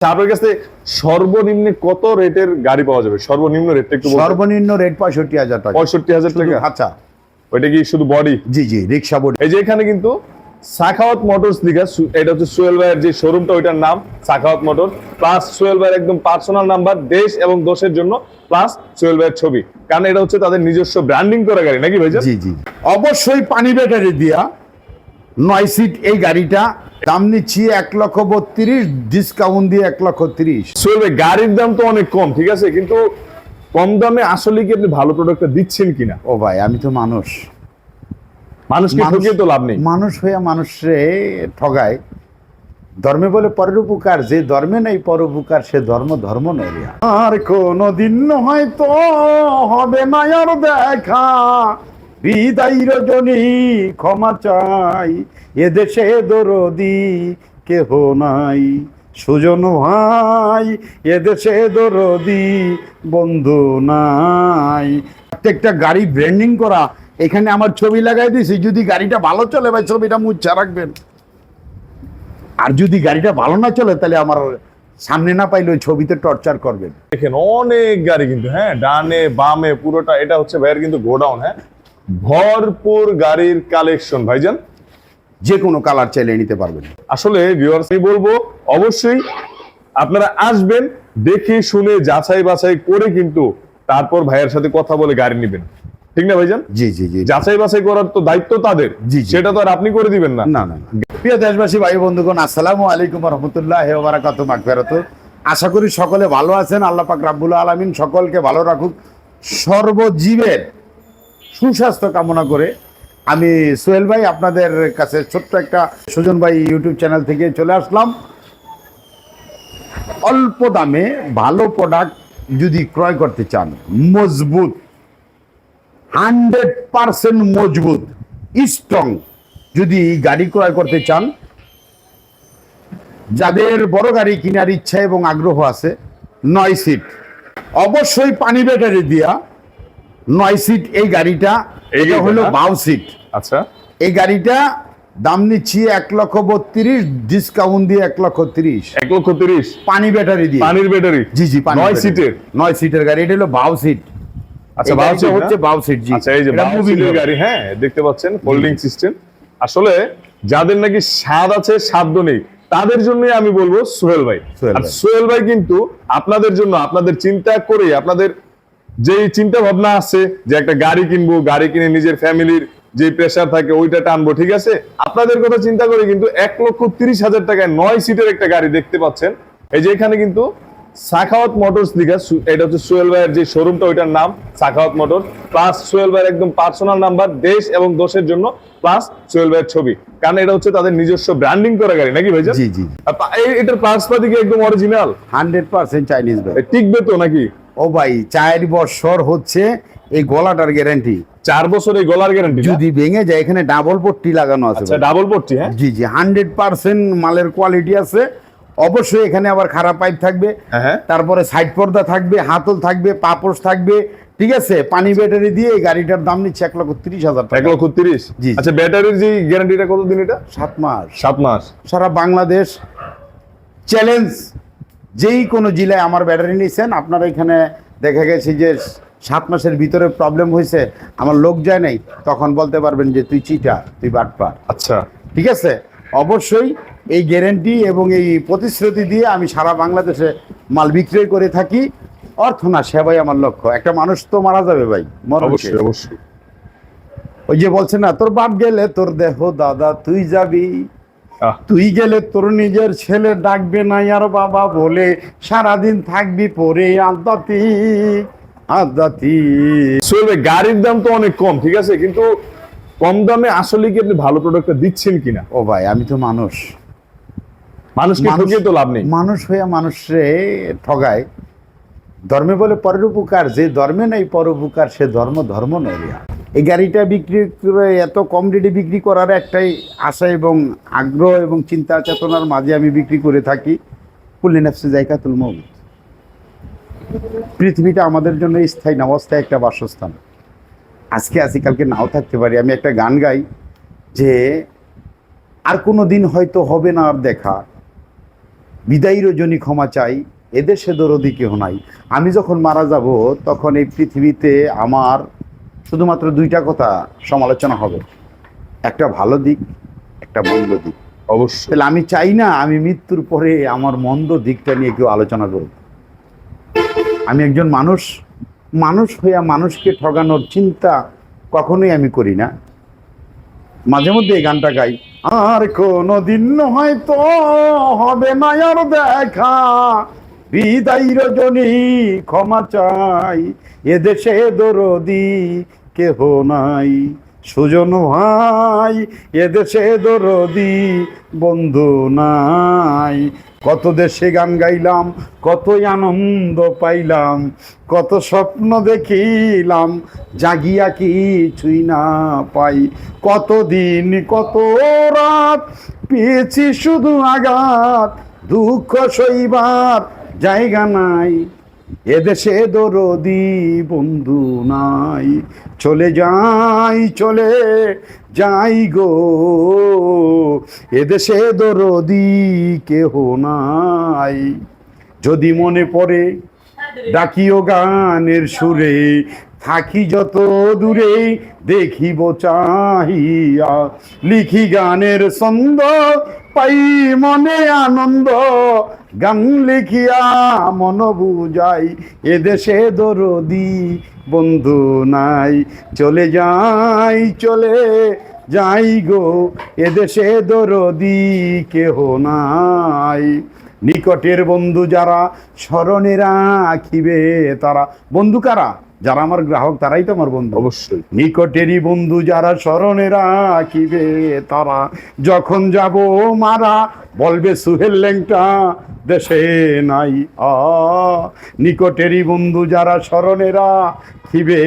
আপনার কাছে সর্বনিম্নে কত রেটের গাড়ি পাওয়া যাবে? সর্বনিম্ন রেটটা একটু সর্বনিম্ন রেট পঁয়ষট্টি হাজার টাকা। পঁয়ষট্টি হাজার টাকা? আচ্ছা। ওইটা কি শুধু বডি জি জি রিক্সা বোর্ড এই যে এখানে কিন্তু সাখাওয়াত মোটরস লিখা এটা হচ্ছে সোহেল ভাইয়ের যে শোরুমটা ওইটার নাম সাখাওয়াত মোটর প্লাস সোহেল ভাইয়ের একদম পার্সোনাল নাম্বার দেশ এবং দোষের জন্য প্লাস সোহেল ভাইয়ের ছবি। কারণ এটা হচ্ছে তাদের নিজস্ব ব্র্যান্ডিং করা গাড়ি নাকি ভাইজান? জি জি। অবশ্যই পানি ব্যাটারি দিয়া নয় সিট এই গাড়িটা। দাম নিচ্ছি এক লক্ষ বত্রিশ ডিসকাউন্ট দিয়ে এক লক্ষ তিরিশ। ভাই গাড়ির দাম তো অনেক কম ঠিক আছে? কিন্তু কম দামে আসলে কি আপনি ভালো প্রোডাক্টটা দিচ্ছেন কিনা? ও ভাই আমি তো মানুষ। মানুষকে মানুষ- ঠকিয়ে তো লাভ নেই। মানুষ হয়ে মানুষরে ঠগায়। ধর্মে বলে পরের উপকার যে ধর্মে নেই পর উপকার সে ধর্ম ধর্ম নয় রে। আর কোনো দিন হয়তো হবে না আর দেখা। বিদায় রজনী ক্ষমা চাই এদেশে দরদি কেহ নাই। সুজন ভাই এদেশে দরদি বন্ধু নাই। প্রত্যেকটা গাড়ি ব্র্যান্ডিং করা, এখানে আমার ছবি লাগাই দিয়েছি যদি গাড়িটা ভালো চলে ভাই, ছবিটা মুচ্ছা রাখবেন। আর যদি গাড়িটা ভালো না চলে, তাহলে আমার সামনে না পাইলে ওই ছবিতে টর্চার করবেন। দেখেন অনেক গাড়ি কিন্তু হ্যাঁ ডানে, বামে, পুরোটা, এটা হচ্ছে ভাইয়ের কিন্তু গোডাউন হ্যাঁ? ভরপুর গাড়ির কালেকশন ভাইজান। যে কোনো কালার চাইলে নিতে পারবেন। আসলে ভিউয়ার্স আমি বলব অবশ্যই আপনারা আসবেন দেখে শুনে যাচাই বাছাই করে কিন্তু তারপর ভাইয়ের সাথে কথা বলে গাড়ি নেবেন। ঠিক না ভাইজান? জি জি জি। যাচাই বাছাই করার তো দায়িত্ব তাদের। জি। সেটা তো আর আপনি করে দিবেন না। না না। প্রিয় দেশবাসী ভাই বন্ধুগণ আসসালামু আলাইকুম রহমতুল্লাহ বারাকাত মাগফিরাত। আশা করি সকলে ভালো আছেন। আল্লাহ পাক রাব্বুল আলামিন সকলকে ভালো রাখুক। সর্বজীবের সুস্বাস্থ্য কামনা করে আমি সোহেল ভাই আপনাদের কাছে ছোট্ট একটা সুজন ভাই ইউটিউব চ্যানেল থেকে চলে আসলাম। অল্প দামে ভালো প্রোডাক্ট যদি ক্রয় করতে চান, মজবুত, হান্ড্রেড পারসেন্ট মজবুত স্ট্রং যদি গাড়ি ক্রয় করতে চান, যাদের বড় গাড়ি কেনার ইচ্ছা এবং আগ্রহ আছে, নয় সিট অবশ্যই পানি ব্যাটারি দিয়া নয় সিট এই গাড়িটা এটা হলো বাউ সিট আচ্ছা। এই গাড়িটা দাম নিচ্ছি এক লক্ষ বত্রিশ ডিসকাউন্ট দিয়ে এক লক্ষ তিরিশ। এক লক্ষ তিরিশ? পানি ব্যাটারি দিয়ে। পানির ব্যাটারি জি জি নয় সিটের নয় সিটের গাড়ি এটা হলো বাউ সিট আচ্ছা বাউ সিট হচ্ছে বাউ সিট জি। আচ্ছা এই যে বাউ সিটের গাড়ি হ্যাঁ দেখতে পাচ্ছেন ফোল্ডিং সিস্টেম আসলে যাদের নাকি স্বাদ আছে সাধ্য নেই তাদের জন্যই আমি বলব সোহেল ভাই। আর ভাই। সোহেল ভাই কিন্তু আপনাদের জন্য আপনাদের চিন্তা করে আপনাদের যেই চিন্তা ভাবনা আছে যে একটা গাড়ি কিনবো গাড়ি কিনে নিজের ফ্যামিলির যে প্রেশার থাকে ওইটা টানবো ঠিক আছে? আপনাদের কথা চিন্তা করে কিন্তু এক লক্ষ তিরিশ হাজার টাকায় নয় সিটের একটা গাড়ি দেখতে পাচ্ছেন। এই যে এখানে কিন্তু সাখাওয়াত মোটরস লিখা এটা হচ্ছে সোহেল ভাইয়ের যে শোরুমটা ওইটার নাম সাখাওয়াত মোটর প্লাস সোহেল ভাইয়ের একদম পার্সোনাল নাম্বার দেশ এবং দোষের জন্য প্লাস সোহেল ভাইয়ের ছবি। কারণ এটা হচ্ছে তাদের নিজস্ব ব্র্যান্ডিং করা গাড়ি নাকি ভাইজান? জি জি। এটার পার্স পাতি কি একদম অরিজিনাল হান্ড্রেড পার্সেন্ট চাইনিজ ভাই। টিকবে তো নাকি? ও ভাই চার বছর হচ্ছে এই গলাটার গ্যারান্টি চার বছর এই গলার গ্যারান্টি যদি ভেঙে যায় এখানে ডাবল পট্টি লাগানো আছে আচ্ছা ডাবল পট্টি হ্যাঁ? জি জি হান্ড্রেড পার্সেন্ট মালের কোয়ালিটি আছে। অবশ্যই এখানে আবার খারাপ পাইপ থাকবে। হ্যাঁ, হ্যাঁ। তারপরে সাইড পর্দা থাকবে হাতল থাকবে পাপোশ থাকবে। ঠিক আছে পানি ব্যাটারি দিয়ে এই গাড়িটার দাম নিচ্ছে এক লক্ষ তিরিশ হাজার এক লক্ষ তিরিশ? জি। আচ্ছা ব্যাটারির যে গ্যারান্টিটা কতদিন এটা? সাত মাস। সাত মাস। সারা বাংলাদেশ চ্যালেঞ্জ যেই কোনো জেলায় আমার ব্যাটারি নিয়েছেন আপনারা এখানে দেখা গেছে যে সাত মাসের ভিতরে প্রবলেম হয়েছে আমার লোক যায় নাই তখন বলতে পারবেন যে তুই চিটা তুই বাটপার। আচ্ছা। ঠিক আছে? অবশ্যই এই গ্যারেন্টি এবং এই প্রতিশ্রুতি দিয়ে আমি সারা বাংলাদেশে মাল বিক্রয় করে থাকি। অর্থ না সেবাই আমার লক্ষ্য। একটা মানুষ তো মারা যাবে ভাই অবশ্যই অবশ্যই। ওই যে বলছে না তোর বাপ গেলে তোর দেহ দাদা তুই যাবি। তুই গেলে তোর নিজের ছেলে ডাকবে না আর বাবা বলে সারাদিন থাকবি পরে আদাতি আদাতি ভাই গাড়ির দাম তো অনেক কম ঠিক আছে? কিন্তু কম দামে আসলে কি আপনি ভালো প্রোডাক্টটা দিচ্ছেন কিনা? ও ভাই আমি তো মানুষ। মানুষকে মানুষ- ঠকিয়ে তো লাভ নেই। মানুষ হয়ে মানুষরে ঠগায়। ধর্মে বলে পরের উপকার যে ধর্মে নেই পর উপকার সে ধর্ম ধর্ম নয়। এই গাড়িটা বিক্রি করে এত কম রেটে বিক্রি করার একটাই আশা এবং আগ্রহ এবং চিন্তা চেতনার মাঝে আমি বিক্রি করে থাকি। কুল্লি নাফসে জায়গাতুল মৌত পৃথিবীটা আমাদের জন্য স্থায়ী না অস্থায়ী একটা বাসস্থান। আজকে আছি কালকে নাও থাকতে পারি। আমি একটা গান গাই যে আর কোনো দিন হয়তো হবে না আর দেখা। বিদায়ী রজনী ক্ষমা চাই, এদেশে দরদি কেহ নাই। আমি যখন মারা যাব, তখন এই পৃথিবীতে আমার শুধুমাত্র দুইটা কথা সমালোচনা হবে। একটা ভালো দিক একটা মন্দ দিক। অবশ্যই। তাহলে আমি চাই না আমি মৃত্যুর পরে আমার মন্দ দিকটা নিয়ে কেউ আলোচনা করুক। আমি একজন মানুষ মানুষ হইয়া মানুষকে ঠগানোর চিন্তা কখনোই আমি করি না। মাঝে মধ্যে এই গানটা গাই আর কোনো দিন হয়তো হবে আর দেখা বিদায় রজনী ক্ষমা চাই এদেশে দরদি কেহ নাই। সুজন ভাই এদেশে দরদি বন্ধু নাই। কত দেশে গান গাইলাম, কতই আনন্দ পাইলাম, কত স্বপ্ন দেখিলাম, জাগিয়া কিছুই না পাই। কতদিন, কত রাত, পেয়েছি শুধু আঘাত, দুঃখ সইবার জায়গা নাই। এদেশে দরদি বন্ধু নাই। চলে যাই চলে যাই গো। এদেশে দরদি কেহ নাই। যদি মনে পড়ে, ডাকিও গানের সুরে, থাকি যত দূরে, দেখিব চাহিয়া। লিখি গানের ছন্দ পাই মনে আনন্দ। গান লিখিয়া মন বুঝাই এদেশে দরদি বন্ধু নাই। চলে যাই চলে যাই গো এদেশে দরদি কেহ নাই। নিকটের বন্ধু যারা, স্মরণে রাখিবে তারা। বন্ধু কারা? যারা আমার গ্রাহক তারাই তো আমার বন্ধু। অবশ্যই। নিকটেরই বন্ধু যারা স্মরণে রাখিবে তারা যখন যাব মারা বলবে সুহেল ল্যাংটা দেশে নাই আ। নিকটেরই বন্ধু যারা স্মরণে রাখিবে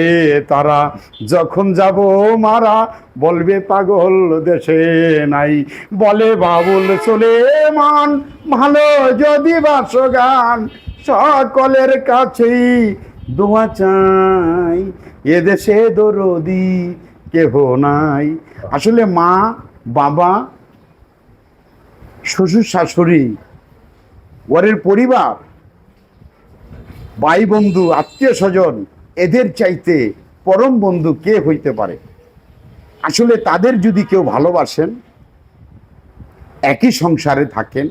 তারা যখন যাব মারা বলবে পাগল দেশে নাই। বলে বাবুল চলে মান ভালো যদি বাস গান সকলের কাছেই দোয়া চাই। এদেশে দরদি কেহ নাই। আসলে মা, বাবা, শ্বশুর, শাশুড়ি ওরের পরিবার, ভাই বন্ধু, আত্মীয় স্বজন, এদের চাইতে পরম বন্ধু কে হইতে পারে? আসলে তাদের যদি কেউ ভালোবাসেন, একই সংসারে থাকেন,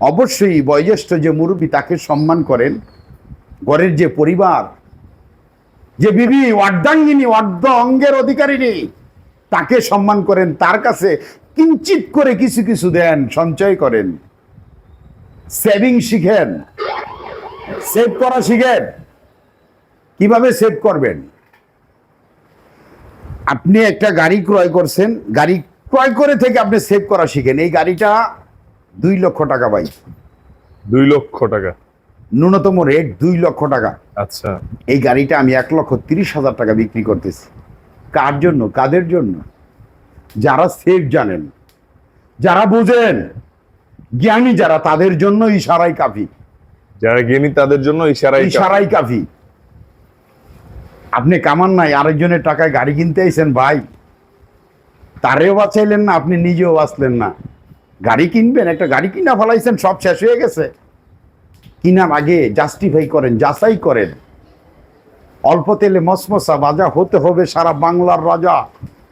অবশ্যই বয়োজ্যেষ্ঠ যে মুরব্বী তাকে সম্মান করেন ঘরের যে পরিবার, যে বিবি, অর্ধাঙ্গিনী, অর্ধ অঙ্গের অধিকারিণী, তাকে সম্মান করেন, তার কাছে কিঞ্চিত করে কিছু কিছু দেন, সঞ্চয় করেন। সেভিং শিখেন। সেভ করা শিখেন। কীভাবে সেভ করবেন? আপনি একটা গাড়ি ক্রয় করছেন, গাড়ি ক্রয় করে থেকে আপনি সেভ করা শিখেন। এই গাড়িটা দুই লক্ষ টাকা পাই দুই লক্ষ টাকা। ন্যূনতম রেট দুই লক্ষ টাকা। আচ্ছা। এই গাড়িটা আমি এক লক্ষ তিরিশ হাজার টাকা বিক্রি করতেছি। কার জন্য? কাদের জন্য? যারা সেফ জানেন যারা বুঝেন জ্ঞানী যারা তাদের জন্য ইশারাই কাফি। যারা জ্ঞানী তাদের জন্য ইশারাই। ইশারাই কাফি। আপনি কামান নাই আরেকজনের টাকায় গাড়ি কিনতে আইছেন ভাই। তারেও বাঁচাইলেন না আপনি নিজেও বাঁচলেন না। গাড়ি কিনবেন একটা গাড়ি কিনা ফেলাইছেন সব শেষ হয়ে গেছে। কিনার আগে? জাস্টিফাই করেন, যাচাই করেন। অল্প তেলে মসমসা বাজা হতে হবে সারা বাংলার রাজা।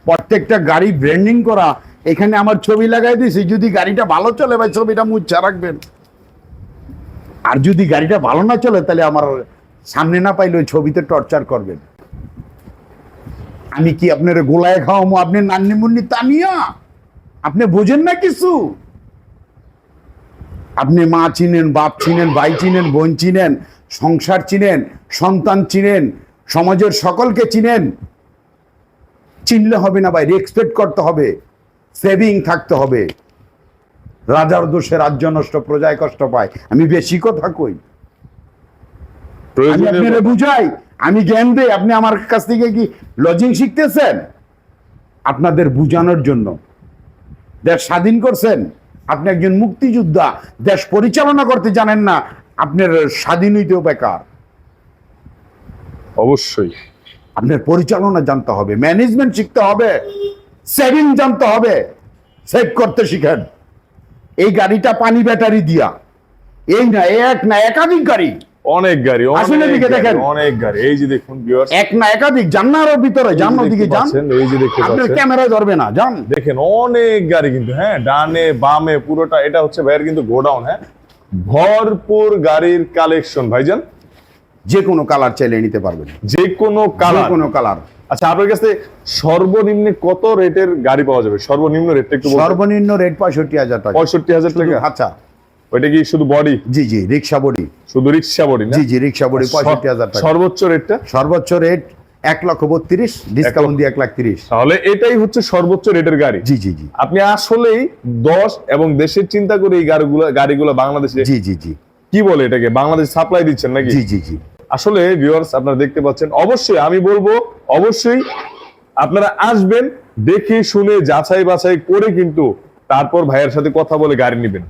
প্রত্যেকটা গাড়ি ব্র্যান্ডিং করা। এখানে আমার ছবি লাগাই দিয়েছি যদি গাড়িটা ভালো চলে ভাই, ছবিটা মুচ্ছা রাখবেন। আর যদি গাড়িটা ভালো না চলে, তাহলে আমার সামনে না পাইলে ওই ছবিতে টর্চার করবেন। আমি কি আপনার গোলায় খাওয়ামো? আপনি নান্নি মুন্নি তানিয়া? আপনি বোঝেন না কিছু? আপনি মা চিনেন বাপ চিনেন ভাই চিনেন বোন চিনেন সংসার চিনেন সন্তান চিনেন সমাজের সকলকে চিনেন। চিনলে হবে না ভাই রেসপেক্ট করতে হবে সেভিং থাকতে হবে। রাজার দোষে রাজ্য নষ্ট প্রজায় কষ্ট পায়। আমি বেশি কথা কই। আমি আপনারা বুঝাই আমি জ্ঞান দেই আপনি আমার কাছ থেকে কি লজিং শিখতেছেন? আপনাদের বুঝানোর জন্য। দেশ স্বাধীন করছেন? আপনি একজন মুক্তিযোদ্ধা দেশ পরিচালনা করতে জানেন না আপনার স্বাধীন হইতেও বেকার অবশ্যই। আপনার পরিচালনা জানতে হবে ম্যানেজমেন্ট শিখতে হবে সেভিং জানতে হবে সেভ করতে শিখেন। এই গাড়িটা পানি ব্যাটারি দিয়া। এই না এক না একাধিক গাড়ি। অনেক গাড়ি অনেক এদিকে দেখেন। অনেক গাড়ি। এই যে দেখুন viewers, এক না একাধিক জান্নারও ভিতরে জান্ন দিকে যান। এই যে দেখতে আপনার পাচ্ছেন। ক্যামেরায় ধরবে না যান। দেখেন অনেক গাড়ি কিন্তু হ্যাঁ ডানে বামে পুরোটা এটা হচ্ছে ভাইয়ের কিন্তু গোডাউন হ্যাঁ। ভরপুর গাড়ির কালেকশন ভাইজান। যে কোনো কালার চাইলে নিতে পারবেন। যে কোনো কালার। কোনো কালার। আচ্ছা আপনার কাছে সর্বনিম্ন কত রেটের গাড়ি পাওয়া যাবে? সর্বনিম্ন রেটটা একটু? সর্বনিম্ন রেট পঁয়ষট্টি হাজার টাকা। পঁয়ষট্টি হাজার টাকা। আচ্ছা। ওইটা কি শুধু বডি জি জি রিক্সা বডি শুধু রিক্সা বডি জি জি রিক্সা বডি পঁয়ষট্টি হাজার টাকা। সর্বোচ্চ রেটটা সর্বোচ্চ রেট এক লক্ষ বত্রিশ ডিসকাউন্ট দিয়ে এক লাখ তিরিশ। তাহলে এটাই হচ্ছে সর্বোচ্চ রেটের গাড়ি। জি জি জি। আপনি আসলেই দশ এবং দেশের চিন্তা করে এই গাড়িগুলো গাড়িগুলো বাংলাদেশে জি জি জি। কি বলে এটাকে? বাংলাদেশ সাপ্লাই দিচ্ছেন নাকি? জি জি জি। আসলে ভিউয়ার্স আপনারা দেখতে পাচ্ছেন অবশ্যই আমি বলব অবশ্যই আপনারা আসবেন দেখে শুনে যাচাই বাছাই করে কিন্তু তারপর ভাইয়ের সাথে কথা বলে গাড়ি নেবেন।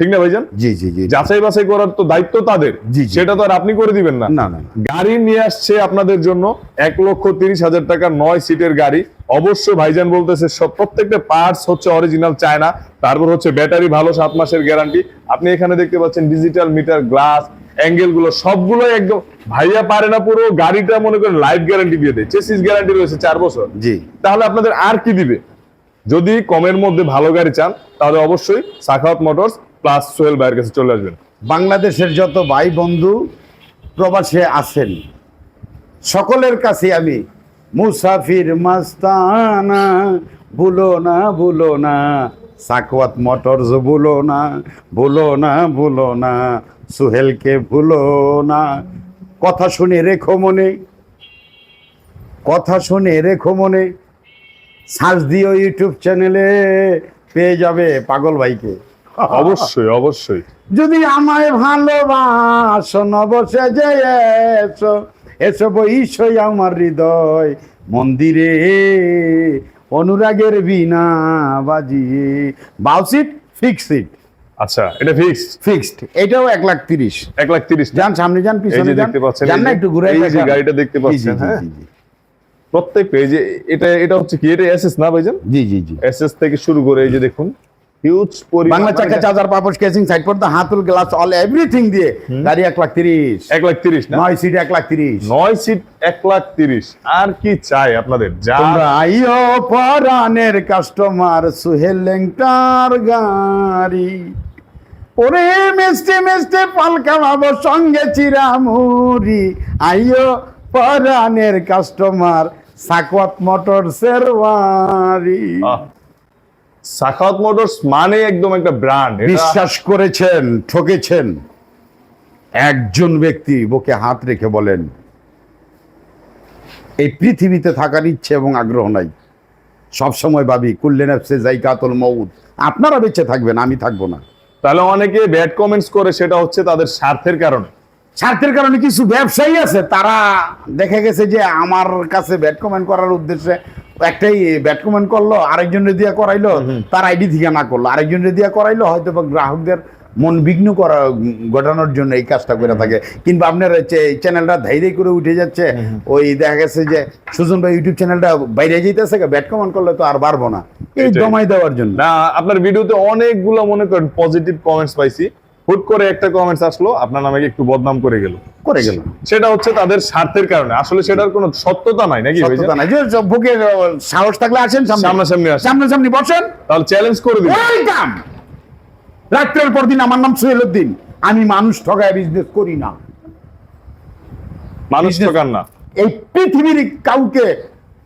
ঠিক না ভাইজান? জি জি জি যাচাই বাছাই করার তো দায়িত্ব তাদের। সেটা তো আর আপনি করে দিবেন না। না। গাড়ি নিয়ে আসছে আপনাদের জন্য এক লক্ষ তিরিশ হাজার টাকা নয় সিটের গাড়ি। অবশ্যই ভাইজান বলতেছে সব প্রত্যেকটা পার্টস হচ্ছে অরিজিনাল চায়না তারপর হচ্ছে ব্যাটারি ভালো সাত মাসের গ্যারান্টি আপনি এখানে দেখতে পাচ্ছেন ডিজিটাল মিটার গ্লাস অ্যাঙ্গেলগুলো সবগুলো একদম ভাইয়া পারে না পুরো গাড়িটা মনে করেন লাইফ গ্যারান্টি দিয়ে দেয়। চেসিস গ্যারান্টি রয়েছে চার বছর। জি। তাহলে আপনাদের আর কি দিবে? যদি কমের মধ্যে ভালো গাড়ি চান তাহলে অবশ্যই সাখাওয়াত মোটরস প্লাস সোহেল ভাইয়ের কাছে চলে আসবেন। বাংলাদেশের যত ভাই বন্ধু প্রবাসে আছেন, সকলের কাছে আমি মুসাফির মাস্তানা, ভুলো না ভুলো না। সাকওয়াত মোটরস ভুলো না ভুলো না ভুলো না। সুহেলকে ভুলো না। কথা শুনে রেখো মনে। কথা শুনে রেখো মনে। সার্চ দিও ইউটিউব চ্যানেলে, পেয়ে যাবে পাগল ভাইকে। অবশ্যই অবশ্যই। যদি আমায় ভালোবাসো নবসে যে এসো এসো বইসই আমার হৃদয় মন্দিরে অনুরাগের বিনা বাজিয়ে। বাউসিট ফিক্সড আচ্ছা এটা ফিক্সড? ফিক্সড এটাও এক লাখ তিরিশ। এক লাখ তিরিশ? যান সামনে যান পিছনে দেখতে পাচ্ছেন যান না একটু ঘুরে এই যে গাড়িটা দেখতে পাচ্ছেন হ্যাঁ? প্রত্যেক পেজে এটা এটা হচ্ছে কি? এটা এসএস না ভাইজান? জি জি জি। এসএস থেকে শুরু করে এই যে দেখুন। হিউজ পরিমাণ বাংলা চাকা চার্জার পাপস কেসিং সাইড পর্দা হাতুল গ্লাস অল এভরিথিং দিয়ে গাড়ি এক লাখ তিরিশ। এক লাখ তিরিশ নয় সিট এক লাখ তিরিশ। নয় সিট এক লাখ তিরিশ। আর কি চাই আপনাদের? আইও পরানের কাস্টমার সুহেল লেংটার গাড়ি। ওরে মিষ্টি মিষ্টি পালকা ভাবো সঙ্গে চিরামুরি আইও পরানের কাস্টমার সাকওয়াত মোটরসের বাড়ি সাখাওয়াত মোটরস মানে একদম একটা ব্র্যান্ড। বিশ্বাস করেছেন ঠকেছেন। একজন ব্যক্তি বুকে হাত রেখে বলেন এই পৃথিবীতে থাকার ইচ্ছে এবং আগ্রহ নাই। সব সময় ভাবি কুল্লেন অ্যাপসে যাই কাতল মৌদ আপনারা বেঁচে থাকবেন আমি থাকব না। তাহলে অনেকে ব্যাড কমেন্টস করে সেটা হচ্ছে তাদের স্বার্থের কারণে। স্বার্থের কারণে কিছু ব্যবসায়ী আছে তারা দেখে গেছে যে আমার কাছে ব্যাট কমেন্ট করার উদ্দেশ্যে একটাই ব্যাট কমেন্ট করল আরেকজনের দিয়া করাইলো তার আইডি থেকে না করল। আরেকজনের দিয়া করাইলো হয়তো বা গ্রাহকদের মন বিঘ্ন করা ঘটানোর জন্য এই কাজটা করে থাকে। কিংবা আপনার হচ্ছে এই চ্যানেলটা ধৈর্য করে উঠে যাচ্ছে। ওই দেখা গেছে যে সুজন ভাই ইউটিউব চ্যানেলটা বাইরে যেতেছে ব্যাট কমেন্ট করলে তো আর পারব না। এই জমাই দেওয়ার জন্য। না আপনার ভিডিওতে অনেকগুলো মনে করেন পজিটিভ কমেন্টস পাইছি। হুট করে একটা কমেন্টস আসলো আপনার নামে একটু বদনাম করে গেল? করে গেল। সেটা হচ্ছে তাদের স্বার্থের কারণে। আসলে সেটার কোনো সত্যতা নাই নাকি সত্যতা নাই। যে বুকে সাহস থাকলে আসেন সামনাসামনি আসেন। সামনাসামনি বসেন। তাহলে চ্যালেঞ্জ করে দিন ওয়েলকাম রাত্রের পর দিন আমার নাম সোহেল উদ্দিন আমি মানুষ ঠগায় বিজনেস করি না। মানুষ ঠকান না। এই পৃথিবীর কাউকে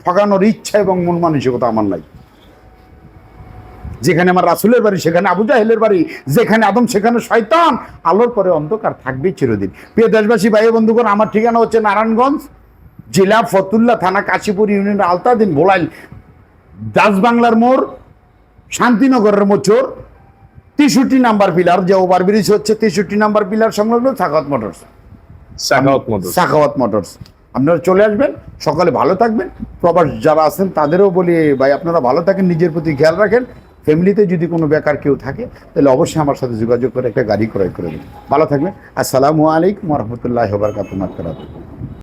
ঠগানোর ইচ্ছা এবং মন মানসিকতা আমার নাই। যেখানে আমার রাসুলের বাড়ি সেখানে আবু জাহেলের বাড়ি যেখানে আদম সেখানে শয়তান আলোর পরে অন্ধকার থাকবে চিরদিন। প্রিয় দেশবাসী ভাই বন্ধুগণ আমার ঠিকানা হচ্ছে নারায়ণগঞ্জ জেলা ফতুল্লা থানা কাশীপুর ইউনিয়নের আলতাদিন ভোলাইল দাস বাংলার মোড় শান্তিনগরের মোচর তেষট্টি নাম্বার পিলার যে ওভার ব্রিজ হচ্ছে তেষট্টি নাম্বার পিলার সংলগ্ন সাখাওয়াত মোটরস। সাখাওয়াত মতো সাখাওয়াত মোটরস। আপনারা চলে আসবেন সকালে ভালো থাকবেন। প্রবাস যারা আছেন তাদেরও বলি ভাই আপনারা ভালো থাকেন নিজের প্রতি খেয়াল রাখেন। ফ্যামিলিতে যদি কোনো বেকার কেউ থাকে, তাহলে অবশ্যই আমার সাথে যোগাযোগ করে একটা গাড়ি ক্রয় করে দেবেন। ভালো থাকবেন। আসসালামু আলাইকুম রহমতুল্লাহ বারকাতুমাত